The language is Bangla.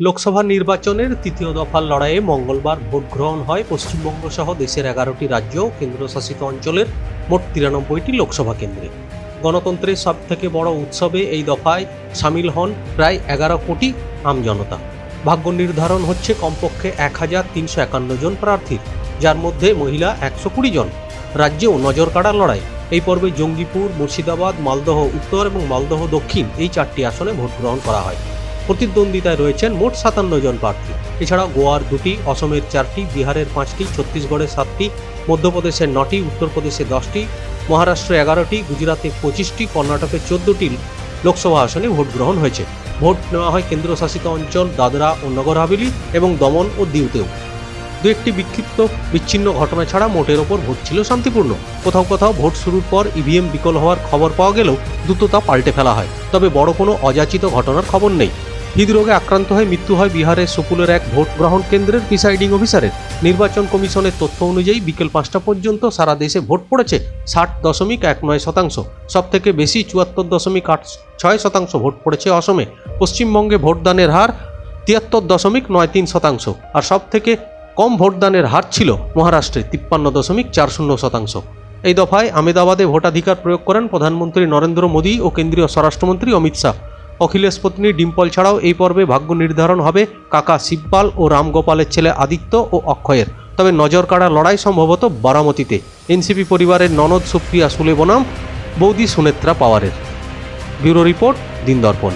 লোকসভা নির্বাচনের তৃতীয় দফার লড়াইয়ে মঙ্গলবার ভোট গ্রহণ হয় পশ্চিমবঙ্গ সহ দেশের এগারোটি রাজ্য ও কেন্দ্রশাসিত অঞ্চলের মোট তিরানব্বইটি লোকসভা কেন্দ্রে। গণতন্ত্রের সব থেকে বড় উৎসবে এই দফায় সামিল হন প্রায় এগারো কোটি আমজনতা ভাগ্য নির্ধারণ হচ্ছে কমপক্ষে এক হাজার তিনশো একান্ন জন প্রার্থীর, যার মধ্যে মহিলা একশো কুড়ি জন। রাজ্যেও নজর কাড়ার লড়াই। এই পর্বে জঙ্গিপুর, মুর্শিদাবাদ, মালদহ উত্তর এবং মালদহ দক্ষিণ এই চারটি আসনে ভোট গ্রহণ করা হয়। প্রতিদ্বন্দ্বিতায় রয়েছেন মোট সাতান্ন জন প্রার্থী। এছাড়া গোয়ার দুটি, অসমের চারটি, বিহারের পাঁচটি, ছত্তিশগড়ের সাতটি, মধ্যপ্রদেশের নটি, উত্তরপ্রদেশে দশটি, মহারাষ্ট্র এগারোটি, গুজরাতে পঁচিশটি, কর্ণাটকে চোদ্দটি লোকসভা আসনে ভোট গ্রহণ হয়েছে। ভোট নেওয়া হয় কেন্দ্রশাসিত অঞ্চল দাদরা ও নগর হাভেলি এবং দমন ও দিউতেও। দু একটি বিক্ষিপ্ত, বিচ্ছিন্ন ঘটনা ছাড়া মোটের ওপর ভোট ছিল শান্তিপূর্ণ। কোথাও কোথাও ভোট শুরুর পর ইভিএম বিকল হওয়ার খবর পাওয়া গেলেও দ্রুততা পাল্টে ফেলা হয়। তবে বড় কোনো অযাচিত ঘটনার খবর নেই। হৃদরোগে আক্রান্ত হয়ে মৃত্যু হয় বিহারের সুপুলের এক ভোট গ্রহণ কেন্দ্রের প্রিসাইডিং অফিসারের। নির্বাচন কমিশনের তথ্য অনুযায়ী বিকেল পাঁচটা পর্যন্ত সারা দেশে ভোট পড়েছে ষাট দশমিক এক নয় শতাংশ। সব থেকে বেশি চুয়াত্তর দশমিক আট ছয় শতাংশ ভোট পড়েছে অসমে। পশ্চিমবঙ্গে ভোটদানের হার তিয়াত্তর দশমিক নয় তিন শতাংশ। আর সব থেকে কম ভোটদানের হার ছিল মহারাষ্ট্রে তিপ্পান্ন দশমিক চার শূন্য শতাংশ। এই দফায় আমেদাবাদে ভোটাধিকার প্রয়োগ করেন প্রধানমন্ত্রী নরেন্দ্র মোদী ও কেন্দ্রীয় স্বরাষ্ট্রমন্ত্রী অমিত শাহ। অখিলেশ পত্নী ডিম্পল ছাড়াও এই পর্বে ভাগ্য নির্ধারণ হবে কাকা শিবপাল ও রামগোপালের ছেলে আদিত্য ও অক্ষয়ের। তবে নজর কাড়া লড়াই সম্ভবত বারামতিতে। এনসিপি পরিবারের ননদ সুপ্রিয়া সুলে বনাম বৌদি সুনেত্রা পাওয়ারের। ব্যুরো রিপোর্ট দিন দর্পণ